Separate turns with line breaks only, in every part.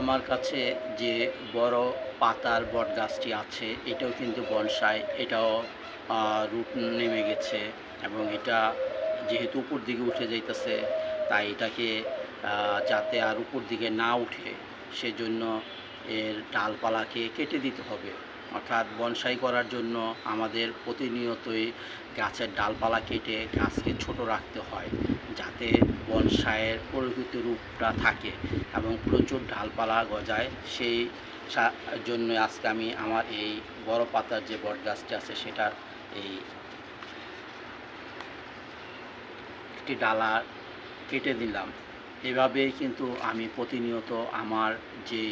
আমার কাছে যে বড় পাতার বট গাছটি আছে, এটাও কিন্তু বনসাই। এটাও রুট নেমে গেছে এবং এটা যেহেতু উপর দিকে উঠে যাইতেছে, তাই এটাকে যাতে আর উপর দিকে না উঠে, সেজন্য এর ডালপালাকে কেটে দিতে হবে। অর্থাৎ বনসাই করার জন্য আমাদের প্রতিনিয়তই গাছের ডালপালা কেটে গাছকে ছোট রাখতে হয়। যাতে বনসাইয়ের প্রকৃত রূপটা থাকে এবং প্রচুর ডালপালা গজায়। সেই জন্য আজকে আমি আমার এই বড় পাতার যে বট গাছটি আছে সেটার এই একটি ডালা কেটে দিলাম। এভাবেই কিন্তু আমি প্রতিনিয়ত আমার যে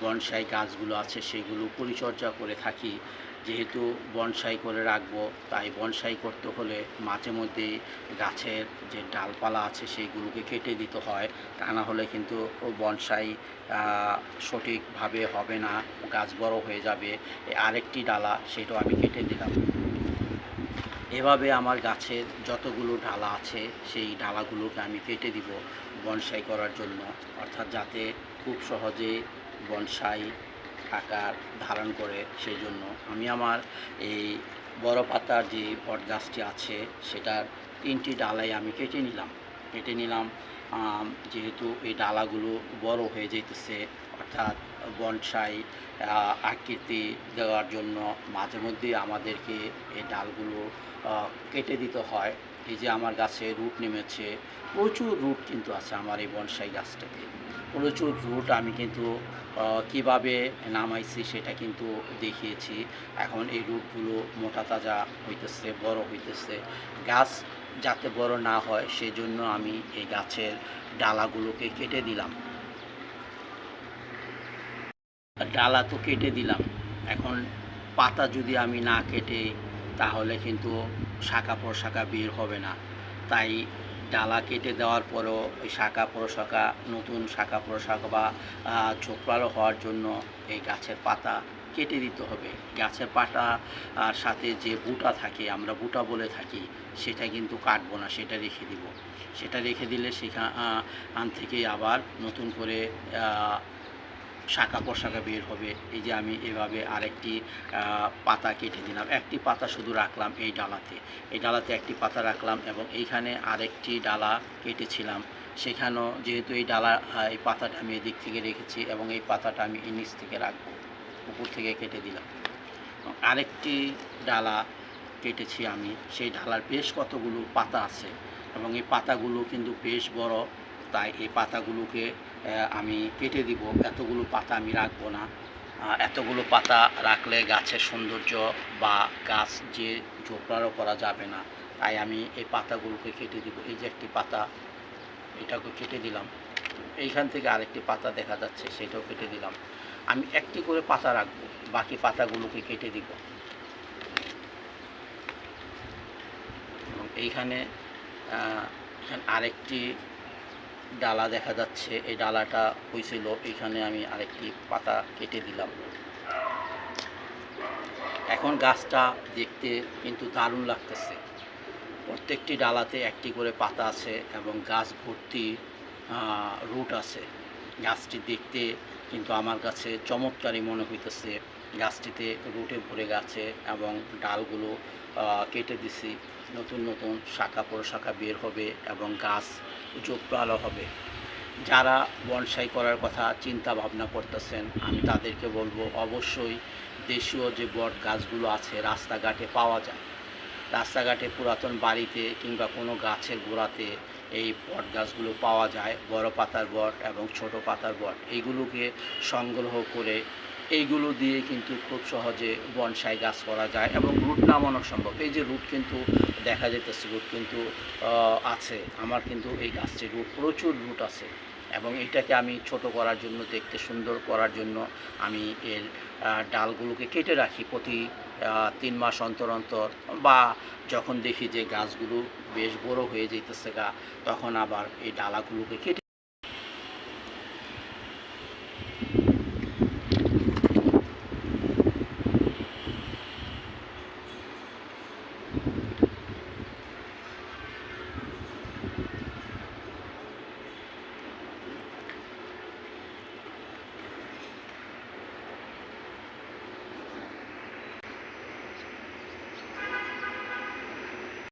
বনসাই গাছগুলো আছে সেগুলো পরিচর্যা করে থাকি। যেহেতু বনসাই করে রাখব, তাই বনসাই করতে হলে মাঝে মধ্যে গাছের যে ডালপালা আছে সেইগুলোকে কেটে দিতে হয়। তা না হলে কিন্তু বনসাই সঠিকভাবে হবে না, গাছ বড় হয়ে যাবে। আরেকটি ডালা, সেটাও আমি কেটে দিলাম। এভাবে আমার গাছের যতগুলো ডালা আছে, সেই ডালাগুলোকে আমি কেটে দিব বনসাই করার জন্য। অর্থাৎ যাতে খুব সহজে বনসাই আকার ধারণ করে সেই জন্য আমি আমার এই বড় পাতার যে বট গাছটি আছে সেটার তিনটি ডালাই আমি কেটে নিলাম। কেটে নিলাম যেহেতু এই ডালাগুলো বড় হয়ে যেতেছে অর্থাৎ বনসাই আকৃতি দেওয়ার জন্য মাঝে মধ্যে আমাদেরকে এই ডালগুলো কেটে দিতে হয়। এই যে আমার গাছে রুট নেমেছে, প্রচুর রুট কিন্তু আছে আমার এই বনসাই গাছটাতে। প্রচুর রুট আমি কিন্তু কীভাবে নামাইছি সেটা কিন্তু দেখিয়েছি। এখন এই রুটগুলো মোটা তাজা হইতেছে, বড় হইতেছে। গাছ যাতে বড় না হয় সেজন্য আমি এই গাছের ডালাগুলোকে কেটে দিলাম। ডালা তো কেটে দিলাম। এখন পাতা যদি আমি না কেটে তাহলে কিন্তু শাখা প্রশাখা বের হবে না। তাই ডালা কেটে দেওয়ার পরেও ওই শাখা প্রশাখা, নতুন শাখা প্রশাখা বা ঝোপড়ালো হওয়ার জন্য এই গাছের পাতা কেটে দিতে হবে। গাছের পাতা আর সাথে যে বুটা থাকে, আমরা বুটা বলে থাকি, সেটা কিন্তু কাটবো না, সেটা রেখে দিব। সেটা রেখে দিলে সেখান থেকে আবার নতুন করে শাখা প্রশাখা বের হবে। এই যে আমি এভাবে আরেকটি পাতা কেটে দিলাম। একটি পাতা শুধু রাখলাম এই ডালাতে। এই ডালাতে একটি পাতা রাখলাম এবং এইখানে আরেকটি ডালা কেটেছিলাম। সেখানেও যেহেতু এই ডালা এই পাতাটা আমি এদিক থেকে রেখেছি এবং এই পাতাটা আমি এই নিচ থেকে রাখব। উপর থেকে কেটে দিলাম। আরেকটি ডালা কেটেছি আমি। সেই ডালার বেশ কতগুলো পাতা আছে এবং এই পাতাগুলো কিন্তু বেশ বড়। তাই এই পাতাগুলোকে আমি কেটে দিব, এতগুলো পাতা আমি রাখব না। এতগুলো পাতা রাখলে গাছের সৌন্দর্য বা গাছ যে ঝোপড়ারও করা যাবে না। তাই আমি এই পাতাগুলোকে কেটে দিব। এই যে একটি পাতা, এটাকে কেটে দিলাম। এইখান থেকে আরেকটি পাতা দেখা যাচ্ছে, সেটাও কেটে দিলাম। আমি একটি করে পাতা রাখব, বাকি পাতাগুলোকে কেটে দিব। এবং এইখানে আরেকটি ডালা দেখা যাচ্ছে। এই ডালাটা হয়েছিল এখানে আমি আরেকটি পাতা কেটে দিলাম। এখন গাছটা দেখতে কিন্তু দারুণ লাগতেছে। প্রত্যেকটি ডালাতে একটি করে পাতা আছে এবং গাছ ভর্তি রুট আছে। গাছটি দেখতে কিন্তু আমার কাছে চমৎকারই মনে হইতেছে। গাছটিতে রুটে ভরে গেছে এবং ডালগুলো কেটে দিছি। নতুন নতুন শাখা প্রশাখা বের হবে এবং গাছ জোপড়ালো হবে। যারা বনসাই করার কথা চিন্তা ভাবনা করতেছেন, আমি তাদেরকে বলব, অবশ্যই দেশীয় যে বট গাছগুলো আছে রাস্তাঘাটে পাওয়া যায়। রাস্তাঘাটে পুরাতন বাড়িতে কিংবা কোনো গাছের গোড়াতে এই বট গাছগুলো পাওয়া যায়, বড় পাতার বট এবং ছোট পাতার বট। এইগুলোকে সংগ্রহ করে এইগুলো দিয়ে কিন্তু খুব সহজে বনসাই গাছ করা যায় এবং রুট নামানো সম্ভব। এই যে রুট কিন্তু দেখা যেতেছে রুট কিন্তু আছে। আমার কিন্তু এই গাছটির রুট, প্রচুর রুট আছে এবং এটাকে আমি ছোট করার জন্য, দেখতে সুন্দর করার জন্য আমি এর ডালগুলোকে কেটে রাখি প্রতি তিন মাস অন্তর অন্তর বা যখন দেখি যে গাছগুলো বেশ বড় হয়ে যেতেছে গা, তখন আবার এই ডালাগুলোকে কেটে